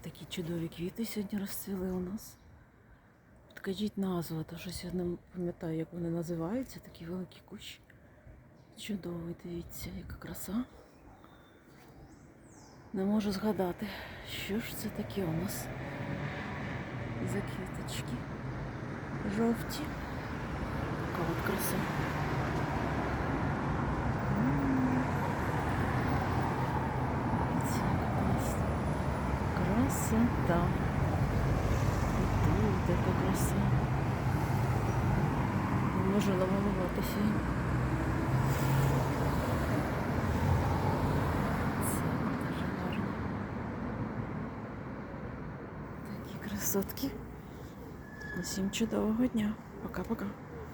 Такі чудові квіти сьогодні розцвіли у нас. Підкажіть назву, то щось я не пам'ятаю, як вони називаються, такі великі кущі. Чудовий, дивіться, яка краса. Не можу згадати, що ж це таке у нас за квіточки. Жовті. Така от краса. М. Дивіться, яка класна. Красота. Тут яка краса. Не можу намалуватися. Це дуже гарно. Такі красотки. Усім чудового дня. Пока-пока.